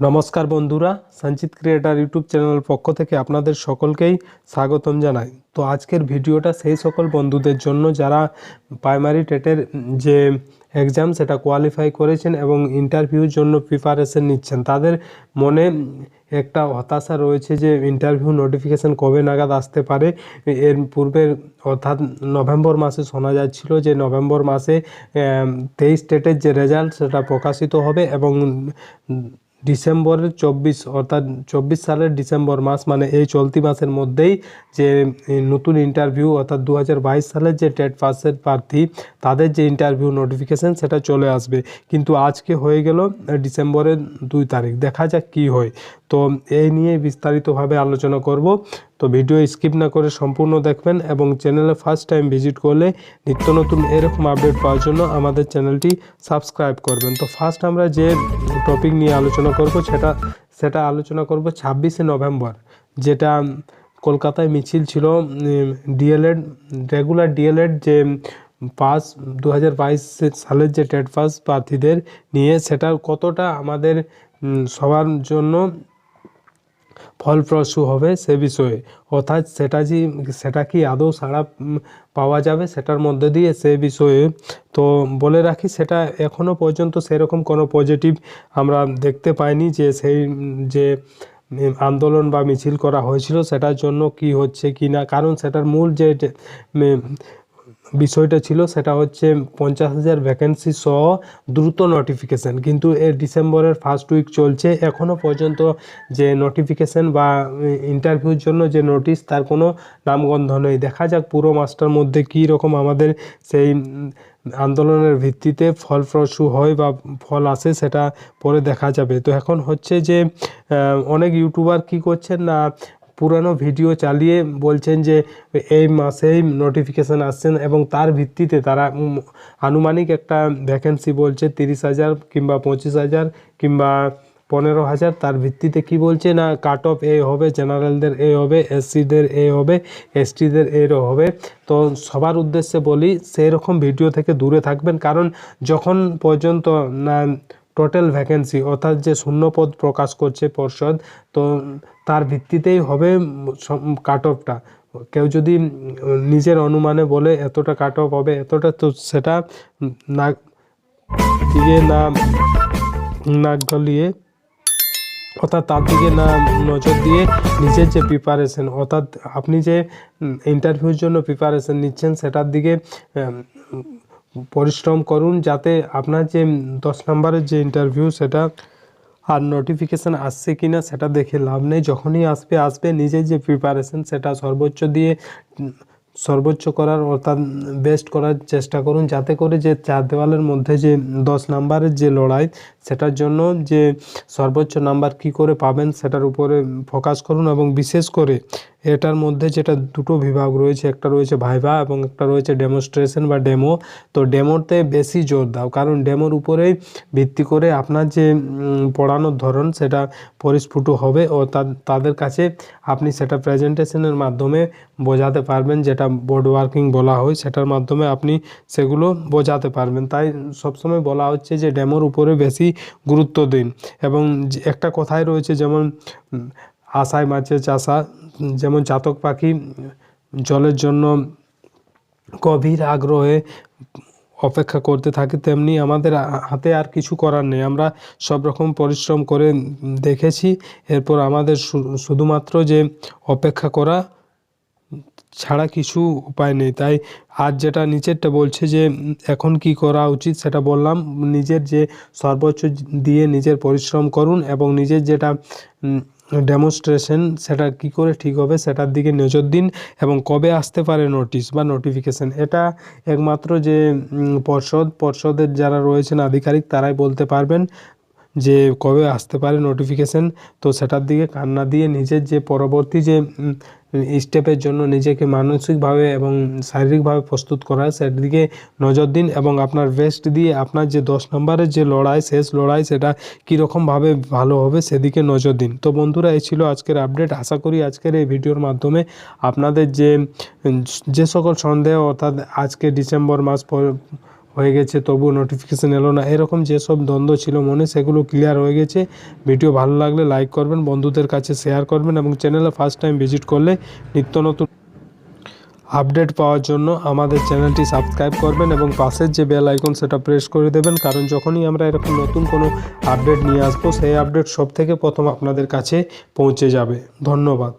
নমস্কার বন্ধুরা, সঞ্চিত ক্রিয়েটার ইউটিউব চ্যানেল পক্ষ থেকে আপনাদের সকলকেই স্বাগতম জানাই। তো আজকের ভিডিওটা সেই সকল বন্ধুদের জন্য যারা প্রাইমারি টেটের যে এক্সাম সেটা কোয়ালিফাই করেছেন এবং ইন্টারভিউর জন্য প্রিপারেশন নিচ্ছেন, তাদের মনে একটা হতাশা রয়েছে যে ইন্টারভিউ নোটিফিকেশান কবে নাগাদ আসতে পারে। এর পূর্বের অর্থাৎ নভেম্বর মাসে শোনা যাচ্ছিল যে নভেম্বর মাসে তেইশ স্টেটের যে রেজাল্ট সেটা প্রকাশিত হবে এবং ডিসেম্বরের চব্বিশ, অর্থাৎ চব্বিশ সালের ডিসেম্বর মাস মানে এই চলতি মাসের মধ্যেই যে নতুন ইন্টারভিউ অর্থাৎ দু হাজার বাইশ সালের যে টেট পাসের প্রার্থী, তাদের যে ইন্টারভিউ নোটিফিকেশান সেটা চলে আসবে। কিন্তু আজকে হয়ে গেল ডিসেম্বরের দুই তারিখ। দেখা যাক কী হয়। তো এই নিয়ে বিস্তারিতভাবে আলোচনা করব। তো ভিডিও স্কিপ না করে সম্পূর্ণ দেখবেন এবং চ্যানেলে ফার্স্ট টাইম ভিজিট করলে নিত্য নতুন এরকম আপডেট পাওয়ার জন্য আমাদের চ্যানেলটি সাবস্ক্রাইব করবেন। তো ফার্স্ট আমরা যে টপিক নিয়ে আলোচনা করব সেটা সেটা আলোচনা করব ছাব্বিশে নভেম্বর, যেটা কলকাতায় মিছিল ছিল ডিএলএড রেগুলার ডিএলএড যে পাস দু হাজার বাইশ সালের যে টেট পাস প্রার্থীদের নিয়ে সেটা কতটা আমাদের সবার জন্য ফলপ্রসূ হবে সে বিষয়ে। অর্থাৎ সেটা যে, সেটা কি আদৌ সাড়া পাওয়া যাবে সেটার মধ্যে দিয়ে সে বিষয়ে। তো বলে রাখি, সেটা এখনও পর্যন্ত সেরকম কোনো পজিটিভ আমরা দেখতে পাইনি যে সেই, যে আন্দোলন বা মিছিল করা হয়েছিল সেটার জন্য কি হচ্ছে কি না। কারণ সেটার মূল যে বিষয়টা ছিল সেটা হচ্ছে পঞ্চাশ হাজার ভ্যাকেন্সি সহ দ্রুত নোটিফিকেশান কিন্তু এর ডিসেম্বরের ফার্স্ট উইক চলছে এখনও পর্যন্ত যে নোটিফিকেশান বা ইন্টারভিউর জন্য যে নোটিশ তার কোনো নামগন্ধ নেই। দেখা যাক পুরো মাসটার মধ্যে কী রকম আমাদের সেই আন্দোলনের ভিত্তিতে ফলপ্রসূ হয় বা ফল আসে সেটা পরে দেখা যাবে। তো এখন হচ্ছে যে অনেক ইউটিউবার কি করছেন না পুরানো ভিডিও চালিয়ে বলছেন যে এই মাসেই নোটিফিকেশান আসছেন এবং তার ভিত্তিতে তারা আনুমানিক একটা ভ্যাকেন্সি বলছে তিরিশ হাজার কিংবা পঁচিশ হাজার কিংবা পনেরো হাজার। তার ভিত্তিতে কি বলছে? না কাট অফ এ হবে, জেনারেলদের এ হবে, এসসিদের এ হবে, এসটিদের এরও হবে। তো সবার উদ্দেশ্যে বলি সেই রকম ভিডিও থেকে দূরে থাকবেন। কারণ যখন পর্যন্ত না টোটাল ভ্যাকেন্সি অর্থাৎ যে শূন্যপদ প্রকাশ করছে পর্ষদ, তো তার ভিত্তিতেই হবে কাট অফটা কেউ যদি নিজের অনুমানে বলে এতটা কাট অফ হবে, এতটা তো সেটা না না, নাক গলিয়ে, অর্থাৎ তার দিকে না, নজর দিয়ে নিজের যে প্রিপারেশন অর্থাৎ আপনি যে ইন্টারভিউর জন্য প্রিপারেশন নিচ্ছেন, সেটার দিকে পরিশ্রম করুন যাতে আপনার যে দশ নম্বরের যে ইন্টারভিউ সেটা আর নোটিফিকেশান আসছে কি না সেটা দেখে লাভ নেই। যখনই আসবে আসবে নিজের যে প্রিপারেশন সেটা সর্বোচ্চ দিয়ে, সর্বোচ্চ করার, অর্থাৎ বেস্ট করার চেষ্টা করুন। যাতে করে যে চার দেওয়ালের মধ্যে যে দশ নাম্বারের যে লড়াই, সেটার জন্য যে সর্বোচ্চ নাম্বার কি করে পাবেন, সেটার উপরে ফোকাস করুন এবং বিশেষ করে এটার মধ্যে যেটা দুটো বিভাগ রয়েছে, একটা রয়েছে ভাইভা এবং একটা রয়েছে ডেমোস্ট্রেশন বা ডেমো তো ডেমোতে বেশি জোর দাও, কারণ ডেমোর উপরেই ভিত্তি করে আপনার যে পড়ানোর ধরন সেটা পরিস্ফুট হবে ও তাদের কাছে আপনি সেটা প্রেজেন্টেশনের মাধ্যমে বোঝাতে পারবেন, যেটা বোর্ড ওয়ার্কিং বলা হয়, সেটার মাধ্যমে আপনি সেগুলো বোঝাতে পারবেন। তাই সবসময় বলা হচ্ছে যে ডেমোর উপরে বেশি গুরুত্ব দিন। এবং একটা কথাই রয়েছে যেমন আশায় মাছে চাষা, যেমন চাতক পাখি, জলের জন্য গভীর আগ্রহে অপেক্ষা করতে থাকে, তেমনি আমাদের হাতে আর কিছু করার নেই। আমরা সব রকম পরিশ্রম করে দেখেছি। এরপর আমাদের শুধুমাত্র যে অপেক্ষা করা ছাড়া কিছু উপায় নেই। তাই আজ যেটা নিচেরটা বলছে যে, এখন কি করা উচিত সেটা বললাম। নিজের যে সর্বোচ্চ দিয়ে নিজের পরিশ্রম করুন এবং নিজের যেটা ডেমনস্ট্রেশন সেটা কি করে ঠিক হবে সেটার দিকে নজর দিন এবং কবে আসতে পারে নোটিশ বা নোটিফিকেশান এটা একমাত্র যে পর্ষদ, পর্ষদের যারা রয়েছেন আধিকারিক তারাই বলতে পারবেন যে কবে আসতে পারে নোটিফিকেশান তো সেটার দিকে কান্না দিয়ে নিজের যে পরবর্তী যে স্টেপের জন্য নিজেকে মানসিকভাবে এবং শারীরিকভাবে প্রস্তুত করা। সেদিকে নজর দিন এবং আপনার বেস্ট দিয়ে আপনার যে দশ নম্বরের যে লড়াই, শেষ লড়াই, সেটা কীরকমভাবে ভালো হবে সেদিকে নজর দিন। তো বন্ধুরা, এই ছিল আজকের আপডেট আশা করি আজকের এই ভিডিওর মাধ্যমে আপনাদের যে যে সকল সন্দেহ অর্থাৎ আজকে ডিসেম্বর মাস হয়ে গেছে, তবুও নোটিফিকেশান এলো না। এরকম যেসব দ্বন্দ্ব ছিল মনে, সেগুলো ক্লিয়ার হয়ে গেছে। ভিডিও ভালো লাগলে লাইক করবেন, বন্ধুদের কাছে শেয়ার করবেন এবং চ্যানেলে ফার্স্ট টাইম ভিজিট করলে নিত্য নতুন আপডেট পাওয়ার জন্য আমাদের চ্যানেলটি সাবস্ক্রাইব করবেন এবং পাশের যে বেল আইকন সেটা প্রেস করে দেবেন। কারণ যখনই আমরা এরকম নতুন কোনো আপডেট নিয়ে আসব, সেই আপডেট সব থেকে প্রথম আপনাদের কাছে পৌঁছে যাবে। ধন্যবাদ।